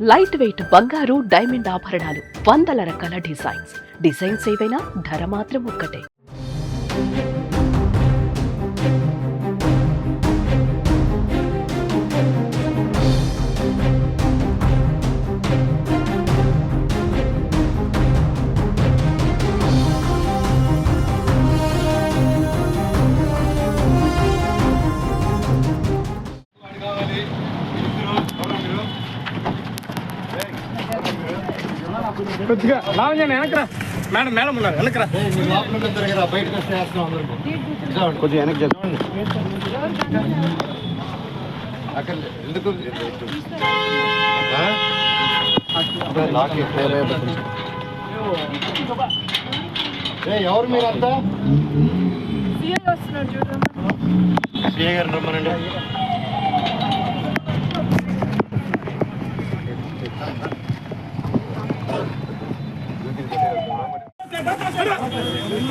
Light weight బంగారు diamond ఆభరణాలు వందల రకాల డిజైన్స్ డిజైన్స్ ఏవైనా ధర మాత్రం ఒక్కటే. కొద్దిగా లావణ్య వెనకరా మేడం మేడం ఉన్నారు వెనకరా కొంచెం వెనక్కి అక్కడ ఎందుకు లాక్ ఎవరు మీరంతా సీఏ గారు రమ్మనండి.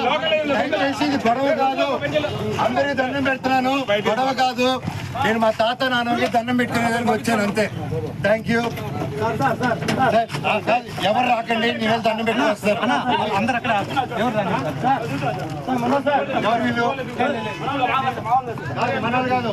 దయచేసి ఇది గొడవ కాదు. అందరికి దండం పెడుతున్నాను. గొడవ కాదు. నేను మా తాత నాన్నకి దండం పెట్టుకునేదానికి వచ్చాను అంతే. థ్యాంక్ యూ ఎవరు రాకండి నేను దండం పెట్టుకుని వస్తారు అందరు అక్కడ ఎవరు ఎవరు వీళ్ళు? కాదు. మెల్లగా మెల్లగా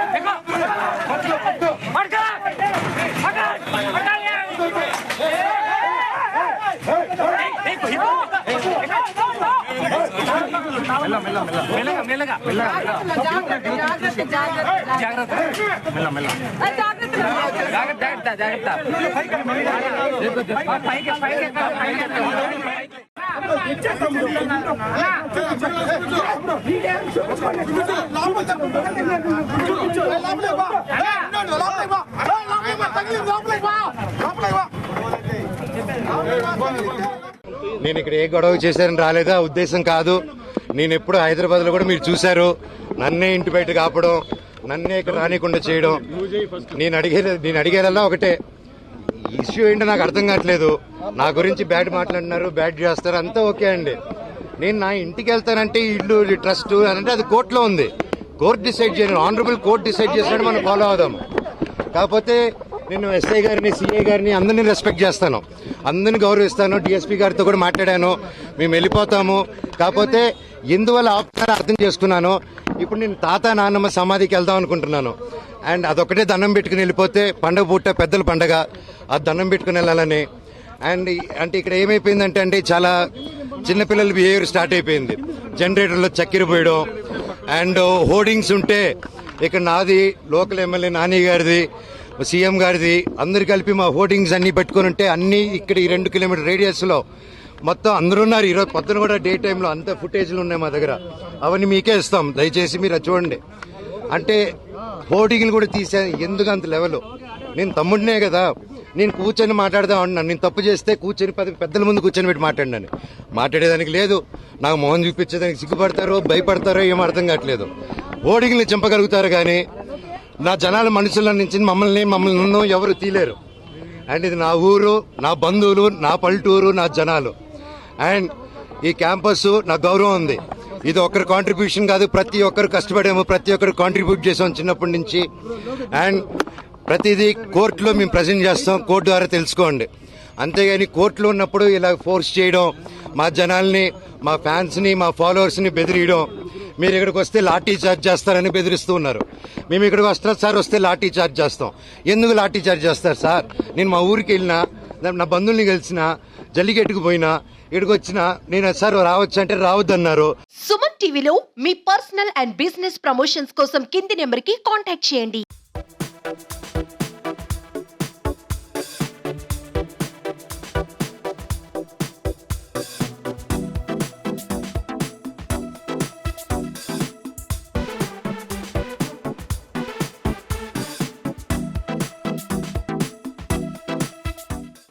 జాగ్రత్త జాగ్రత్త జాగ్రత్త. పైకి పైకి ఎక్కాలి, పైకి ఎక్కాలి. నేను ఇక్కడ ఏ గొడవ చేశారని రాలేదా? ఉద్దేశం కాదు. నేను ఎప్పుడు హైదరాబాద్లో కూడా మీరు చూశారు. నన్నే ఇంటి బయట కాపడం నన్నే ఇక్కడ రానికుండా చేయడం. నేను అడిగే నేను అడిగేదల్లా ఒకటే. ఇష్యూ ఏంటో నాకు అర్థం కావట్లేదు. నా గురించి బ్యాడ్ మాట్లాడినారు బ్యాడ్ చేస్తారు అంతా ఓకే అండి. నేను నా ఇంటికి వెళ్తానంటే ఇల్లు ట్రస్ట్ అని అంటే అది కోర్టులో ఉంది. కోర్టు డిసైడ్ చేయను. ఆనరబుల్ కోర్టు డిసైడ్ చేసినట్టు మనం ఫాలో అవుదాం. కాకపోతే నేను ఎస్ఐ గారిని సిఐ గారిని అందరినీ రెస్పెక్ట్ చేస్తాను. అందరిని గౌరవిస్తాను. డిఎస్పీ గారితో కూడా మాట్లాడాను. మేము వెళ్ళిపోతాము. కాకపోతే ఎందువల్ల ఆపుతారో అర్థం చేసుకున్నాను? ఇప్పుడు నేను తాత నాన్నమ్మ సమాధికి వెళ్దాం అనుకుంటున్నాను. అండ్ అదొకటే దండం పెట్టుకుని వెళ్ళిపోతే పండగ పూట పెద్దల పండగ. ఆ దండం పెట్టుకుని వెళ్ళాలని. అండ్ అంటే ఇక్కడ ఏమైపోయిందంటే అంటే చాలా చిన్నపిల్లల బిహేవియర్ స్టార్ట్ అయిపోయింది. జనరేటర్లో చక్కెర పోయడం. అండ్ హోర్డింగ్స్ ఉంటే ఇక్కడ నాది లోకల్ ఎమ్మెల్యే నాని గారిది సీఎం గారిది అందరు కలిపి మా హోర్డింగ్స్ అన్ని పెట్టుకుని ఉంటే అన్ని ఇక్కడ ఈ రెండు కిలోమీటర్ రేడియస్లో మొత్తం అందరూ ఉన్నారు. ఈరోజు పొద్దున కూడా డే టైంలో అంత ఫుటేజ్లు ఉన్నాయి మా దగ్గర. అవన్నీ మీకే ఇస్తాం. దయచేసి మీరు చూడండి. అంటే హోర్డింగ్లు కూడా తీసే ఎందుకు అంత లెవెల్ నేను తమ్ముడినే కదా. నేను కూర్చొని మాట్లాడదాం అన్నాను. నేను తప్పు చేస్తే కూర్చొని పది పెద్దల ముందు కూర్చొని పెట్టి మాట్లాడినాను మాట్లాడేదానికి లేదు. నాకు మోహన్ చూపించేదానికి సిగ్గుపడతారో భయపడతారో ఏం అర్థం కావట్లేదు. హోర్డింగ్లు చంపగలుగుతారు కానీ నా జనాల మనుషుల నుంచి మమ్మల్ని మమ్మల్ని నన్ను ఎవరు తీలేరు. అండ్ ఇది నా ఊరు నా బంధువులు నా పల్లెటూరు నా జనాలు. అండ్ ఈ క్యాంపస్ నా గౌరవం ఉంది. ఇది ఒక్కరి కాంట్రిబ్యూషన్ కాదు ప్రతి ఒక్కరు కష్టపడాము ప్రతి ఒక్కరు కాంట్రిబ్యూట్ చేసాం చిన్నప్పటి నుంచి. అండ్ ప్రతిదీ కోర్టులో మేము ప్రజెంట్ చేస్తాం కోర్టు ద్వారా తెలుసుకోండి. అంతేగాని కోర్టులో ఉన్నప్పుడు ఇలా ఫోర్స్ చేయడం మా జనాల్ని మా ఫ్యాన్స్ని మా ఫాలోవర్స్ని బెదిరియడం మీరు ఇక్కడికి వస్తే లాఠీ చార్జ్ చేస్తారని బెదిరిస్తూ ఉన్నారు. మేము ఇక్కడికి వస్తాం సార్ వస్తే లాఠీ చార్జ్ చేస్తాం. ఎందుకు లాఠీ చార్జ్ చేస్తారు సార్? నేను మా ఊరికి వెళ్ళినా నా- నా బంధువుల్ని కలిసిన జల్లికెట్టుకు పోయినా ఇక్కడికి వచ్చినా నేను సార్ రావచ్చు అంటే రావద్దన్నారు. సుమన్ టీవీలో మీ పర్సనల్ అండ్ బిజినెస్ ప్రమోషన్స్ కోసం కింది నెంబర్కి కాంటాక్ట్ చేయండి.